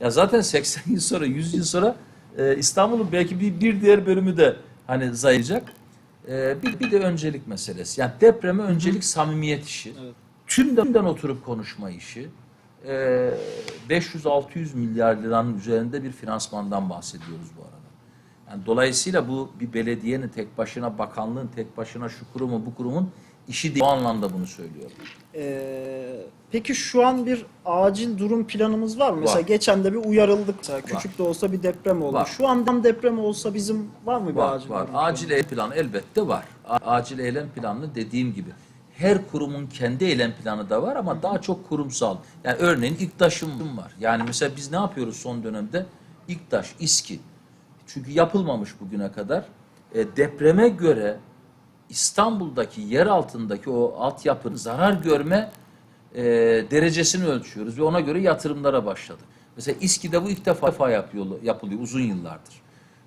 Ya zaten 80 yıl sonra, 100 yıl sonra e, İstanbul'un belki bir, bir diğer bölümü de hani zayacak. E, bir, bir de öncelik meselesi. Yani depreme öncelik samimiyet işi. Evet. Tümden oturup konuşma işi. E, 500-600 milyar liranın üzerinde bir finansmandan bahsediyoruz bu arada. Yani dolayısıyla bu bir belediyenin tek başına, bakanlığın tek başına şu kurumu bu kurumun işi değil. O anlamda bunu söylüyorum. Ee, peki şu an bir acil durum planımız var mı? Mesela geçen de bir uyarıldık. Mesela küçük de olsa bir deprem oldu. Var. Şu an deprem olsa bizim var mı bir Var, acil var. durum Acil eylem planı elbette var. A- Acil eylem planı dediğim gibi her kurumun kendi eylem planı da var ama daha çok kurumsal. Yani örneğin İKTAŞ'ın var. Yani mesela biz ne yapıyoruz son dönemde? İKTAŞ, İSKİ. Çünkü yapılmamış bugüne kadar. E, depreme göre İstanbul'daki yer altındaki o altyapının zarar görme e, derecesini ölçüyoruz ve ona göre yatırımlara başladık. Mesela İSKİ'de bu ilk defa yapıyor, yapılıyor uzun yıllardır.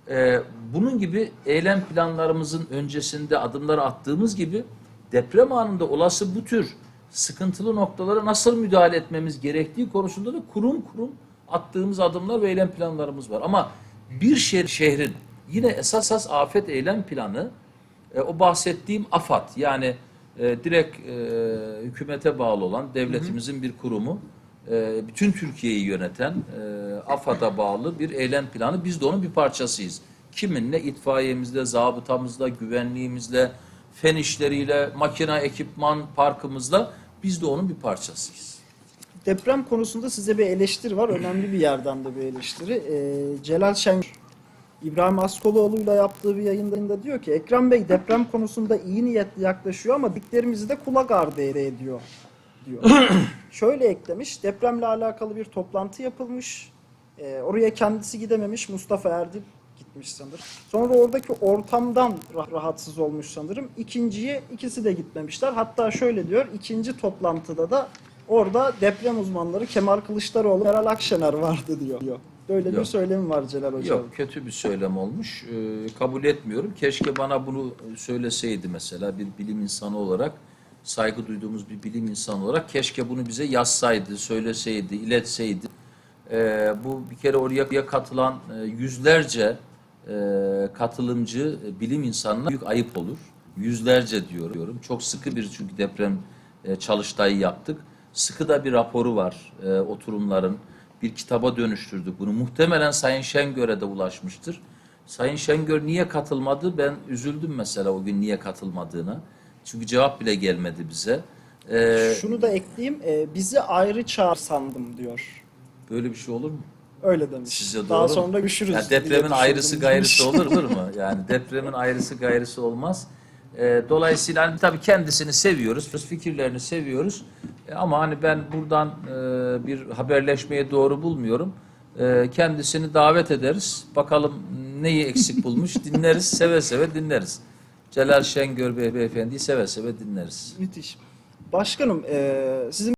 Ee, bunun gibi eylem planlarımızın öncesinde adımları attığımız gibi deprem anında olası bu tür sıkıntılı noktalara nasıl müdahale etmemiz gerektiği konusunda da kurum kurum attığımız adımlar ve eylem planlarımız var. Ama bir şehrin yine esas esas afet eylem planı e, o bahsettiğim AFAD yani e, direkt e, hükümete bağlı olan devletimizin bir kurumu e, bütün Türkiye'yi yöneten e, AFAD'a bağlı bir eylem planı. Biz de onun bir parçasıyız. Kiminle? itfaiyemizle, zabıtamızla, güvenliğimizle, fen işleriyle, makine ekipman parkımızla biz de onun bir parçasıyız. Deprem konusunda size bir eleştiri var. Önemli bir yerden de bir eleştiri. Ee, Celal Şen İbrahim Askoloğlu'yla yaptığı bir yayında diyor ki Ekrem Bey deprem konusunda iyi niyetli yaklaşıyor ama diklerimizi de kulak ardı ediyor diyor. Şöyle eklemiş. Depremle alakalı bir toplantı yapılmış. Ee, oraya kendisi gidememiş. Mustafa Erdil gitmiş sanırım. Sonra oradaki ortamdan rah- rahatsız olmuş sanırım. İkinciye ikisi de gitmemişler. Hatta şöyle diyor. ikinci toplantıda da orada deprem uzmanları Kemal Kılıçdaroğlu, Meral Akşener vardı diyor. Böyle bir Yok. söylemi var Celal Hocam. Yok kötü bir söylem olmuş. Ee, kabul etmiyorum. Keşke bana bunu söyleseydi mesela bir bilim insanı olarak saygı duyduğumuz bir bilim insanı olarak keşke bunu bize yazsaydı, söyleseydi, iletseydi. Ee, bu bir kere oraya katılan e, yüzlerce e, katılımcı e, bilim insanına büyük ayıp olur. Yüzlerce diyorum. Çok sıkı bir çünkü deprem e, çalıştayı yaptık. Sıkı da bir raporu var e, oturumların. Bir kitaba dönüştürdük bunu. Muhtemelen Sayın Şengör'e de ulaşmıştır. Sayın Şengör niye katılmadı? Ben üzüldüm mesela o gün niye katılmadığına. Çünkü cevap bile gelmedi bize. Ee, Şunu da ekleyeyim. e, bizi ayrı çağır sandım diyor. böyle bir şey olur mu? Öyle demiş. Sizce doğru Daha mu? sonra görüşürüz. Diye depremin ayrısı gayrısı olur, olur mu? Yani depremin ayrısı gayrısı olmaz. Ee, dolayısıyla hani tabii kendisini seviyoruz, fikirlerini seviyoruz. E, ama hani ben buradan e, bir haberleşmeye doğru bulmuyorum. E, kendisini davet ederiz. Bakalım neyi eksik bulmuş dinleriz, seve seve dinleriz. Celal Şengör Bey, beyefendiyi seve seve dinleriz. Müthiş. Başkanım, e, sizin